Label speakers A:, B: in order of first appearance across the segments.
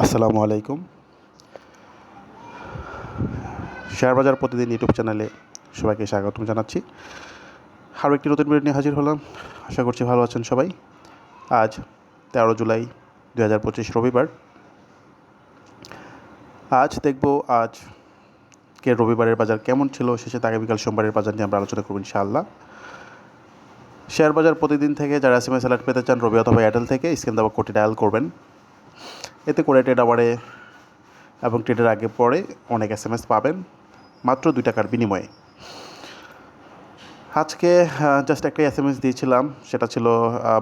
A: আসসালামু আলাইকুম। শেয়ার বাজার প্রতিদিন ইউটিউব চ্যানেলে সবাইকে স্বাগতম জানাচ্ছি। আরও একটি নতুন ভিডিও নিয়ে হাজির হলাম। আশা করছি ভালো আছেন সবাই। আজ তেরো জুলাই দু হাজার পঁচিশ রবিবার। আজ দেখব আজ কে রবিবারের বাজার কেমন ছিল, শেষে তাকে বিকাল সোমবারের বাজার নিয়ে আমরা আলোচনা করব ইনশাআল্লাহ। শেয়ার বাজার প্রতিদিন থেকে যারা এস এম এস অ্যালার্ট পেতে চান, রবি অথবা এয়ারটেল থেকে স্ক্রিন দেওয়া কোটি ডায়াল করবেন। এতে করে ট্রেড আওয়ারে এবং ট্রেডের আগে পরে অনেক এস এম এস পাবেন, মাত্র দুই টাকার বিনিময়ে। আজকে জাস্ট একটা এস এম এস দিয়েছিলাম, সেটা ছিল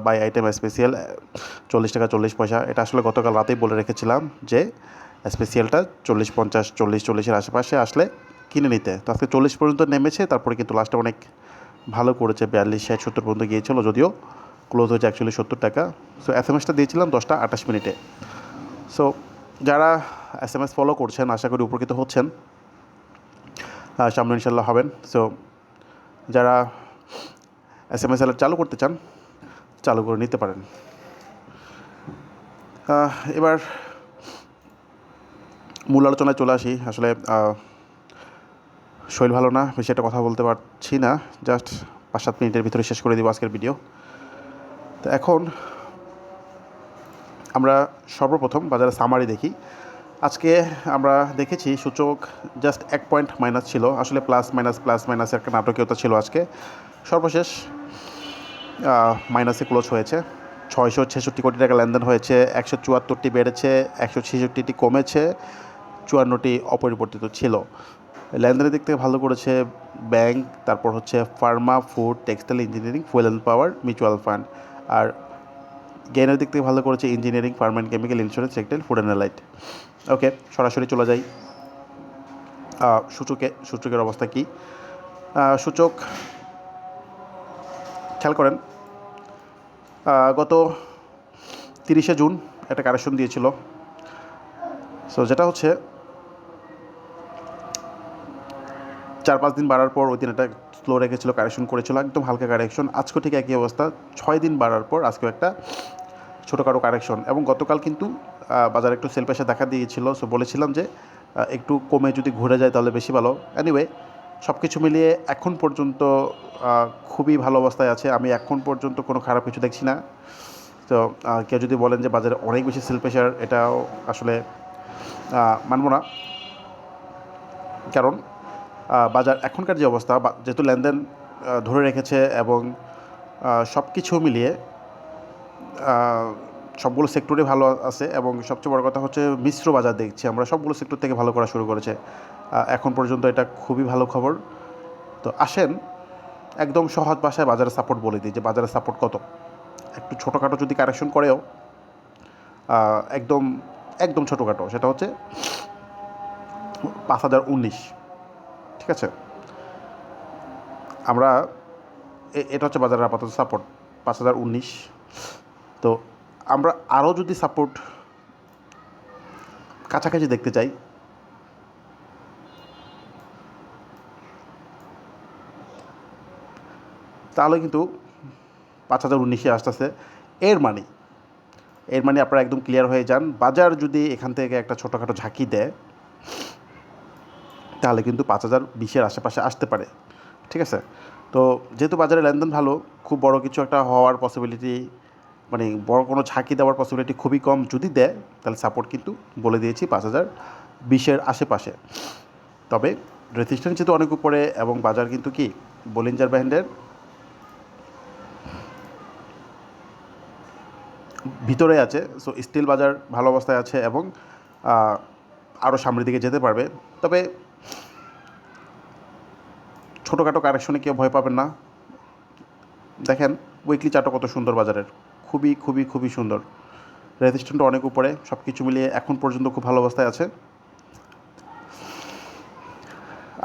A: বাই আইটেম স্পেশিয়াল চল্লিশ টাকা চল্লিশ পয়সা। এটা আসলে গতকাল রাতেই বলে রেখেছিলাম যে স্পেশিয়ালটা চল্লিশ পঞ্চাশ, চল্লিশ চল্লিশের আশেপাশে আসলে কিনে নিতে। তো আজকে চল্লিশ পর্যন্ত নেমেছে, তারপরে কিন্তু লাস্টে অনেক ভালো করেছে, বিয়াল্লিশ, ষাট, সত্তর পর্যন্ত গিয়েছিল, যদিও ক্লোজ হয়েছে অ্যাকচুয়ালি সত্তর টাকা। সো এস এম এসটা দিয়েছিলাম দশটা আঠাশ মিনিটে। সো যারা এস এম এস ফলো করছেন, আশা করি উপকৃত হচ্ছেন। সামনে ইনশাল্লাহ হবেন। সো যারা এস এম এস অ্যালার্ট চালু করতে চান, চালু করে নিতে পারেন। এবার মূল আলোচনায় চলে আসি। আসলে শরীর ভালো না, বেশি একটা কথা বলতে পারছি না। জাস্ট পাঁচ সাত মিনিটের ভিতরে শেষ করে দিব আজকের ভিডিও তো এখন আমরা সর্বপ্রথম বাজারে সামারি দেখি। আজকে আমরা দেখেছি সূচক জাস্ট এক পয়েন্ট মাইনাস ছিল, আসলে প্লাস মাইনাস প্লাস মাইনাসের একটা নাটকীয়তা ছিল আজকে। সর্বশেষ মাইনাসে ক্লোজ হয়েছে। ছয়শো ছেষট্টি কোটি টাকা লেনদেন হয়েছে, একশো চুয়াত্তরটি বেড়েছে, একশো ছেষট্টিটি কমেছে, চুয়ান্নটি অপরিবর্তিত ছিল। লেনদেনের দিক থেকে ভালো করেছে ব্যাংক তারপর হচ্ছে pharma food textile engineering fuel and power mutual fund আর জ্ঞানের দিক থেকে ভালো করেছে engineering pharma and chemical insurance textile food and light okay সরাসরি চলে যাই। সূচকে, সূচকের অবস্থা কী? সূচক, খেয়াল করেন গত তিরিশে জুন একটা কারেকশন দিয়েছিল। সো যেটা হচ্ছে, চার পাঁচ দিন বাড়ার পর ওই দিন একটা স্লো রেখেছিল কারেকশন করেছিল, একদম হালকা কারেকশন। আজকে ঠিক একই অবস্থা, ছয় দিন বাড়ার পর আজকেও একটা ছোটোখাটো কারেকশন। এবং গতকাল কিন্তু বাজারে একটু সেল পেশা দেখা দিয়েছিল সো বলেছিলাম যে একটু কমে যদি ঘুরে যায় তাহলে বেশি ভালো। অ্যানিওয়ে সব কিছু মিলিয়ে এখন পর্যন্ত খুবই ভালো অবস্থায় আছে। আমি এখন পর্যন্ত কোনো খারাপ কিছু দেখছি না। তো কেউ যদি বলেন যে বাজারে অনেক বেশি সেল প্রেশার এটাও আসলে মানব না। কারণ বাজার এখনকার যে অবস্থা যেহেতু লেনদেন ধরে রেখেছে এবং সব কিছু মিলিয়ে সবগুলো সেক্টরে ভালো আছে এবং সবচেয়ে বড় কথা হচ্ছে মিশ্র বাজার দেখছি আমরা। সবগুলো সেক্টর থেকে ভালো করা শুরু করেছে। এখন পর্যন্ত এটা খুবই ভালো খবর। তো আসেন, একদম সহজ ভাষায় বাজারের সাপোর্ট বলে দিই যে বাজারের সাপোর্ট কত। একটু ছোটোখাটো যদি কারেকশন করেও একদম একদম ছোটোখাটো, সেটা হচ্ছে পাঁচ হাজার উনিশ। ঠিক আছে? আমরা এটা হচ্ছে বাজারের আপাতত সাপোর্ট পাঁচ হাজার উনিশ। তো আমরা আরও যদি সাপোর্ট কাছাকাছি দেখতে চাই, তাহলে কিন্তু পাঁচ হাজার উনিশে আসতেছে এর মানে এর মানে আপনারা একদম ক্লিয়ার হয়ে যান। বাজার যদি এখান থেকে একটা ছোটোখাটো ঝাঁকি দেয় তাহলে কিন্তু পাঁচ হাজার বিশের আশেপাশে আসতে পারে। ঠিক আছে? তো যেহেতু বাজারে লেনদেন ভালো, খুব বড় কিছু একটা হওয়ার পসিবিলিটি মানে বড় কোনো ঝাঁকি দেওয়ার পসিবিলিটি খুবই কম যদি দেয়, তাহলে সাপোর্ট কিন্তু বলে দিয়েছি পাঁচ হাজার বিশের আশেপাশে। তবে রেজিস্ট্যান্স যেহেতু অনেক উপরে এবং বাজার কিন্তু কি? বলিঞ্জার ব্যান্ডের ভিতরে আছে সো স্টিল বাজার ভালো অবস্থায় আছে এবং আরও সামনের দিকে যেতে পারবে। তবে ছোটোখাটো কারেকশনে কেউ ভয় পাবেন না। দেখেন উইকলি চারটা কত সুন্দর বাজারের। খুবই খুবই খুবই সুন্দর। রেজিস্ট্যান্টও অনেক উপরে সব কিছু মিলিয়ে এখন পর্যন্ত খুব ভালো অবস্থায় আছে।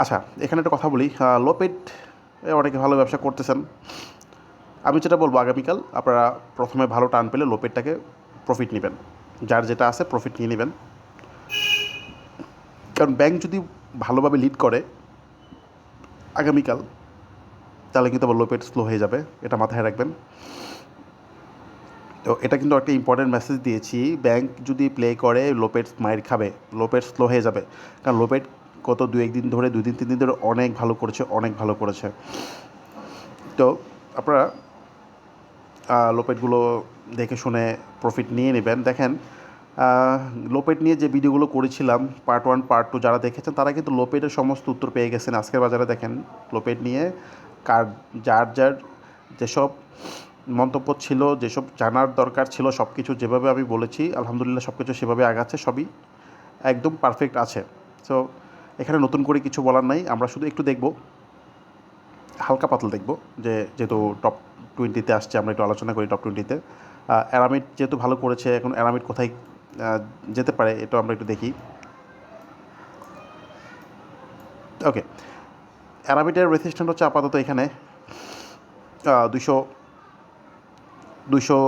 A: আচ্ছা এখানে একটা কথা বলি। লোপেট অনেকে ভালো ব্যবসা করতেছেন। আমি যেটা বলব, আগামীকাল আপনারা প্রথমে ভালো টান পেলে লোপেটটাকে প্রফিট নেবেন। যার যেটা আছে প্রফিট নিয়ে নেবেন। কারণ ব্যাংক যদি ভালোভাবে লিড করে আগামীকাল, তাহলে কিন্তু আবার লোপেড স্লো হয়ে যাবে, এটা মাথায় রাখবেন। তো এটা কিন্তু একটা ইম্পর্টেন্ট মেসেজ দিয়েছি ব্যাংক যদি প্লে করে লোপেট মায়ের খাবে লোপেট স্লো হয়ে যাবে। কারণ লোপেট গত দু একদিন ধরে, দুই দিন, তিন দিন ধরে অনেক ভালো করেছে, অনেক ভালো করেছে। তো আপনারা লোপেটগুলো দেখে শুনে প্রফিট নিয়ে নেবেন। দেখেন লোপেট নিয়ে যে ভিডিওগুলো করেছিলাম পার্ট ওয়ান পার্ট টু যারা দেখেছেন, তারা কিন্তু লোপেটের সমস্ত উত্তর পেয়ে গেছেন। আজকের বাজারে দেখেন, লোপেট নিয়ে কার, যার যার যেসব মন্তব্য ছিল, যেসব জানার দরকার ছিল সব কিছু যেভাবে আমি বলেছি, আলহামদুলিল্লাহ সব কিছু সেভাবে আগাচ্ছে, সবই একদম পারফেক্ট আছে। সো এখানে নতুন করে কিছু বলার নাই, আমরা শুধু একটু দেখব, হালকা পাতলা দেখব, যে যেহেতু টপ টোয়েন্টিতে আসছে, আমরা একটু আলোচনা করি টপ টোয়েন্টিতে অ্যারামিড যেহেতু ভালো করেছে, এখন অ্যারামিড কোথায় যেতে পারে এটা আমরা একটু দেখি। ওকে অ্যারামিডের রেসিস্ট্যান্ট হচ্ছে আপাতত এখানে। দুশো দুশো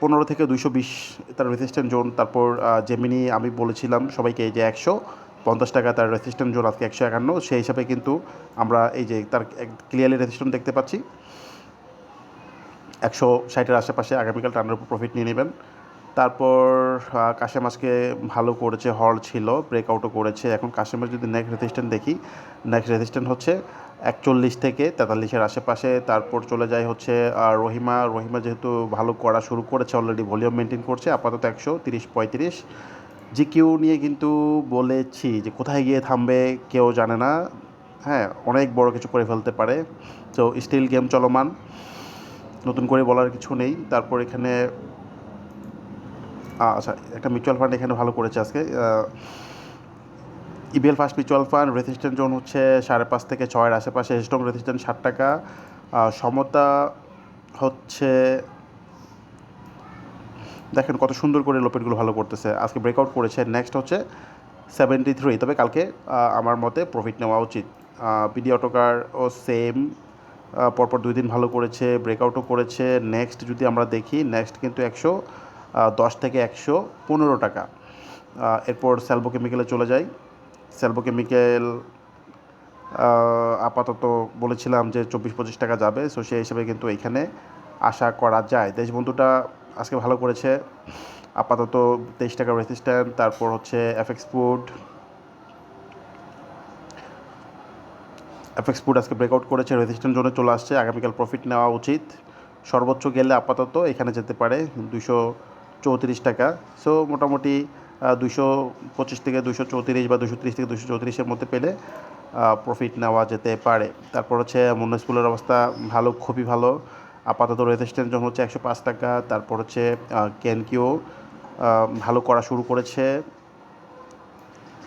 A: পনেরো থেকে দুশো বিশ তার রেসিস্ট্যান্ট জোন তারপর জেমিনি আমি বলেছিলাম সবাইকে যে একশো পঞ্চাশ টাকা তার রেসিস্ট্যান্ট জোন আজকে একশো একান্ন। সেই হিসাবে কিন্তু আমরা এই যে তার ক্লিয়ারলি রেসিস্ট্যান্ট দেখতে পাচ্ছি। একশো ষাটের আশেপাশে আগামীকাল টানের উপর প্রফিট নিয়ে নেবেন। তারপর কাশেম আজকে ভালো করেছে হল ছিল ব্রেকআউটও করেছে। এখন কাশেমের যদি নেক্সট রেজিস্ট্যান্ট দেখি নেক্সট রেজিস্ট্যান্ট হচ্ছে একচল্লিশ থেকে তেতাল্লিশের আশেপাশে। তারপর চলে যায় হচ্ছে রহিমা। রহিমা যেহেতু ভালো করা শুরু করেছে অলরেডি ভলিউম মেনটেন করছে, আপাতত একশো তিরিশ পঁয়ত্রিশ। জিকিউ নিয়ে কিন্তু বলেছি যে কোথায় গিয়ে থামবে, কেউ জানে না। হ্যাঁ অনেক বড় কিছু করে ফেলতে পারে। তো স্টিল গেম চলমান। নতুন করে বলার কিছু নেই। তারপর এখানে আচ্ছা একটা মিউচুয়াল ফান্ড এখানে ভালো করেছে আজকে। EBL first mutual fund resistant zone হচ্ছে সাড়ে পাঁচ থেকে ছয়ের আশেপাশে স্ট্রং রেজিস্ট্যান্ট ষাট টাকা। সমতা হচ্ছে, দেখেন কত সুন্দর করে লোপেটগুলো ভালো করতেছে। আজকে ব্রেকআউট করেছে নেক্সট হচ্ছে সেভেন্টি থ্রি তবে কালকে আমার মতে প্রফিট নেওয়া উচিত। বিডি অটোকার ও সেম পরপর দুই দিন ভালো করেছে ব্রেকআউটও করেছে। নেক্সট যদি আমরা দেখি নেক্সট কিন্তু একশো। দশ থেকে একশো পনেরো টাকা। এরপর স্যালবো কেমিক্যালে চলে যাই। স্যালবো কেমিক্যাল আপাতত বলেছিলাম যে চব্বিশ পঁচিশ টাকা যাবে সো সেই হিসেবে কিন্তু এখানে আশা করা যায়। দেশবন্ধুটা আজকে ভালো করেছে। আপাতত তেইশ টাকা রেসিস্ট্যান্ট তারপর হচ্ছে এফএক্স ফুড এফএক্স ফুড আজকে ব্রেকআউট করেছে রেজিস্ট্যান্ট জোনে চলে আসছে। আগামীকাল প্রফিট নেওয়া উচিত। সর্বোচ্চ গেলে আপাতত এখানে যেতে পারে দুশো চৌত্রিশ টাকা। সো মোটামুটি দুশো পঁচিশ থেকে দুশো চৌত্রিশ বা দুশো ত্রিশ থেকে দুশো চৌত্রিশের মধ্যে পেলে প্রফিট নেওয়া যেতে পারে। তারপর হচ্ছে মুন্না স্কুলের অবস্থা ভালো, খুবই ভালো। আপাতত রেজিস্ট্যান্ট জোন হচ্ছে একশো পাঁচ টাকা। তারপর হচ্ছে ক্যানকিও ভালো করা শুরু করেছে।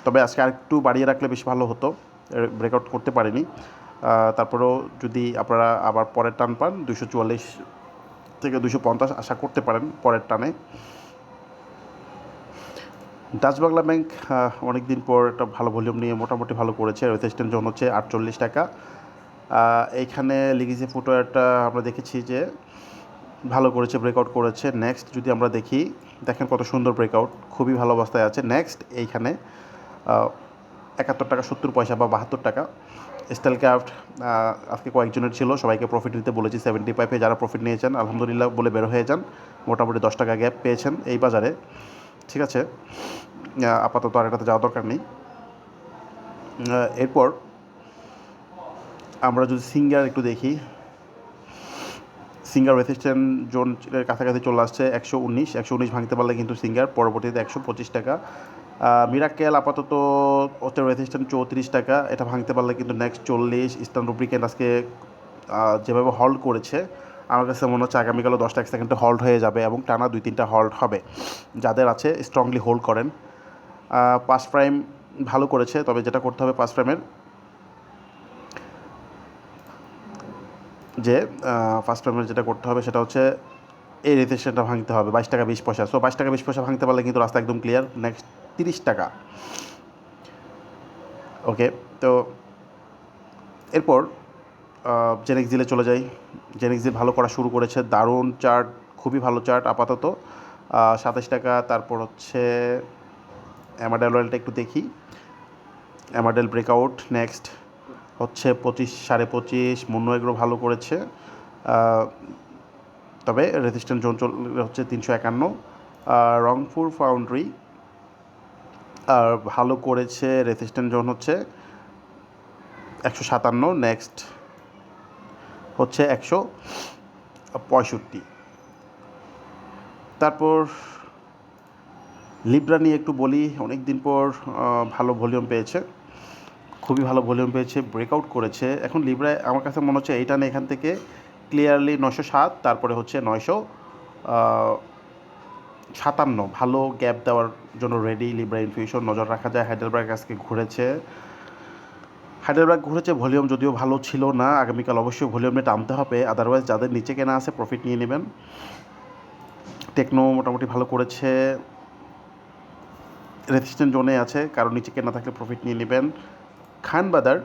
A: তবে আজকে আরেকটু বাড়িয়ে রাখলে বেশি ভালো হতো। ব্রেকআউট করতে পারিনি। তারপরেও যদি আপনারা আবার পরের টান পান দুশো চুয়াল্লিশ থেকে দুশো পঞ্চাশ আশা করতে পারেন পরের টানে। ডাচ বাংলা ব্যাংক অনেক দিন পর একটা ভালো ভলিউম নিয়ে মোটামুটি ভালো করেছে। রেজিস্ট্যান্ট জোন হচ্ছে আটচল্লিশ টাকা। এইখানে লিগেসি ফুটওয়্যারটা আমরা দেখেছি যে ভালো করেছে ব্রেকআউট করেছে। নেক্সট যদি আমরা দেখি, দেখেন কত সুন্দর ব্রেকআউট খুবই ভালো অবস্থায় আছে। নেক্সট এইখানে একাত্তর টাকা, সত্তর পয়সা বা বাহাত্তর টাকা। স্টাইল ক্রাফট আজকে কয়েকজনের ছিল, সবাইকে প্রফিট নিতে বলেছি সেভেন্টি ফাইভে যারা প্রফিট নিয়েছেন, আলহামদুলিল্লাহ বলে বের হয়ে যান। মোটামুটি দশ টাকা গ্যাপ পেয়েছেন এই বাজারে। ঠিক আছে? আপাতত আর এটাতে যাওয়া দরকার নেই। এরপর আমরা যদি সিঙ্গার একটু দেখি। সিঙ্গার রেসিস্ট্যান্ট জোন কাছাকাছি চলে আসছে একশো উনিশ একশো উনিশ ভাঙতে পারলে কিন্তু সিঙ্গার পরবর্তীতে একশো পঁচিশ টাকা। মিরাক্কেল আপাতত হচ্ছে রেসিস্ট্যান্ট চৌত্রিশ টাকা। এটা ভাঙতে পারলে কিন্তু নেক্সট চল্লিশ ইস্টার্ন রুব্রিকেন আজকে যেভাবে হল্ড করেছে, আমার কাছে মনে হচ্ছে আগামীকালও দশটা এক সেকেন্ডে হল্ড হয়ে যাবে এবং টানা দুই তিনটা হল্ড হবে। যাদের আছে স্ট্রংলি হোল্ড করেন। পাস প্রাইম ভালো করেছে, তবে যেটা করতে হবে পাস প্রাইমের যে ফার্স্ট পেমেন্ট যেটা করতে হবে সেটা হচ্ছে, এই রেজিস্ট্রেশনটা ভাঙতে হবে। বাইশ টাকা বিশ পয়সা। সো বাইশ টাকা বিশ পয়সা ভাঙতে পারলে কিন্তু রাস্তা একদম ক্লিয়ার নেক্সট তিরিশ টাকা। ওকে তো এরপর জেনেক্স দিলে চলে যাই। জেনেক্স দিল ভালো করা শুরু করেছে। দারুণ চার্ট খুবই ভালো চার্ট আপাতত। সাতাশ টাকা, তারপর হচ্ছে অ্যামাডেল অয়েলটা একটু দেখি। অ্যামাডেল ব্রেকআউট নেক্সট হচ্ছে পঁচিশ, সাড়ে পঁচিশ। মুন্নো এগুলো ভালো করেছে। তবে রেজিস্ট্যান্ট জোন হচ্ছে তিনশো একান্ন। রংপুর ফাউন্ড্রি ভালো করেছে রেজিস্ট্যান্ট জোন হচ্ছে, একশো সাতান্ন নেক্সট হচ্ছে একশো পঁয়ষট্টি। তারপর লিব্রা নিয়ে একটু বলি অনেক দিন পর ভালো ভলিউম পেয়েছে, খুবই ভালো ভলিউম পেয়েছে ব্রেকআউট করেছে। এখন লিব্রায় আমার কাছে মনে হচ্ছে এইটা এখান থেকে ক্লিয়ারলি নয়শো সাত, তারপরে হচ্ছে নয়শো সাতান্ন, ভালো গ্যাপ দেওয়ার জন্য রেডি লিব্রা ইনফিউশন নজর রাখা যায়। হাইডেলবার্গ আজকে ঘুরেছে। হাইডেলবার্গ ঘুরেছে ভলিউম যদিও ভালো ছিল না, আগামীকাল অবশ্যই ভলিউম ভলিউমে টানতে হবে। আদারওয়াইজ যাদের নিচে কেনা আছে প্রফিট নিয়ে নেবেন। টেকনো মোটামুটি ভালো করেছে। রেজিস্ট্যান্ট জোনে আছে কারণ নিচে কেনা থাকলে প্রফিট নিয়ে নেবেন। খান বাদার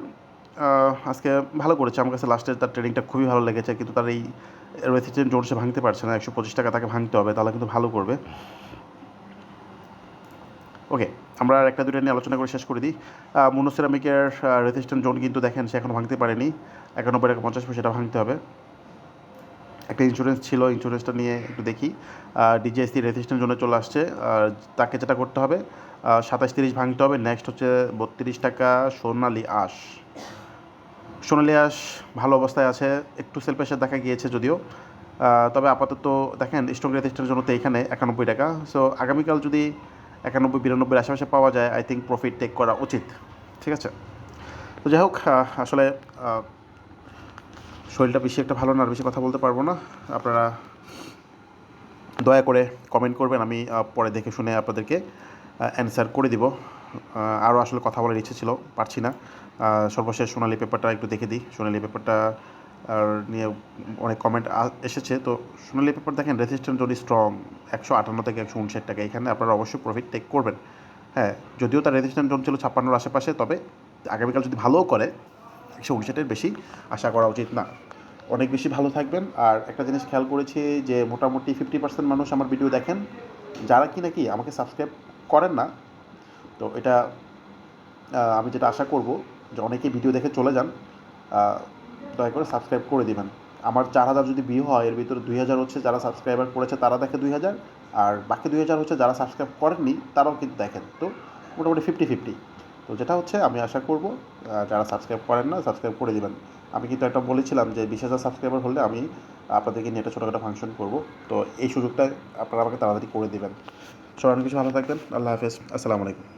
A: আজকে ভালো করেছে। আমার কাছে লাস্টের তার ট্রেডিংটা খুবই ভালো লেগেছে, কিন্তু তার এই রেজিস্ট্যান্ট জোন সে ভাঙতে পারছে না, একশো পঁচিশ টাকা তাকে ভাঙতে হবে, তাহলে কিন্তু ভালো করবে। ওকে আমরা আর একটা দুটো নিয়ে আলোচনা করে শেষ করে দিই। মনোসেরামিকের রেজিস্ট্যান্ট জোন কিন্তু দেখেন, সে এখনও ভাঙতে পারেনি। একানব্বই টাকা পঞ্চাশ সেটা ভাঙতে হবে। একটা ইন্স্যুরেন্স ছিল ইন্স্যুরেন্সটা নিয়ে একটু দেখি। ডিজিএসসি রেজিস্ট্যান্ট জোনে চলে আসছে, আর তাকে যেটা করতে হবে সাতাশ তিরিশ ভাঙতে হবে নেক্সট হচ্ছে বত্রিশ টাকা সোনালি আশ। সোনালি আশ ভালো অবস্থায় আছে, একটু সেল প্রেশার দেখা গিয়েছে যদিও। তবে আপাতত দেখেন স্ট্রং রেজিস্ট্যান্টের জন্য তো এখানে একানব্বই টাকা। সো আগামীকাল যদি একানব্বই, বিরানব্বই আশেপাশে পাওয়া যায় আই থিঙ্ক প্রফিট টেক করা উচিত। ঠিক আছে? তো যাই হোক আসলে শরীরটা বেশি একটা ভালো না, আর বেশি কথা বলতে পারব না। আপনারা দয়া করে কমেন্ট করবেন, আমি পরে দেখে শুনে আপনাদেরকে অ্যান্সার করে দিব। আরও আসলে কথা বলার ইচ্ছে ছিল, পারছি না। সর্বশেষ সোনালি পেপারটা একটু দেখে দিই। সোনালি পেপারটা আর নিয়ে অনেক কমেন্ট এসেছে। তো সোনালি পেপার দেখেন রেজিস্ট্যান্ট যদি স্ট্রং একশো আটান্ন থেকে একশো উনষাট টাকা এখানে আপনারা অবশ্যই প্রফিট টেক করবেন। হ্যাঁ যদিও তার রেজিস্ট্যান্ট জোন ছিল ছাপ্পান্নর আশেপাশে, তবে আগামীকাল যদি ভালোও করে, একশো উনষাটের বেশি আশা করা উচিত না। অনেক বেশি ভালো থাকবেন। আর একটা জিনিস খেয়াল করেছি যে মোটামুটি ফিফটি পার্সেন্ট মানুষ আমার ভিডিও দেখেন। যারা কি নাকি আমাকে সাবস্ক্রাইব করেন না তো এটা আমি যেটা আশা করব যে অনেকেই ভিডিও দেখে চলে যান দয়া করে সাবস্ক্রাইব করে দিবেন। আমার চার হাজার যদি ভিউ হয়, এর ভিতরে দুই হাজার হচ্ছে যারা সাবস্ক্রাইবার করেছে তারা দেখে দুই হাজার, আর বাকি দুই হাজার হচ্ছে যারা সাবস্ক্রাইব করেননি তারাও কিন্তু দেখেন। তো মোটামুটি ফিফটি ফিফটি তো যেটা হচ্ছে, আমি আশা করব যারা সাবস্ক্রাইব করেন না সাবস্ক্রাইব করে দেবেন। আমি কিন্তু একটা বলেছিলাম যে বিশ হাজার সাবস্ক্রাইবার হলে আমি আপনাদেরকে নিয়ে একটা ছোটোখাটো ফাংশন করব। তো এই সুযোগটা আপনারা আমাকে তাড়াতাড়ি করে দেবেন। সবাই অনেক কিছু ভালো থাকবেন। আল্লাহ হাফেজ। আসসালামু আলাইকুম।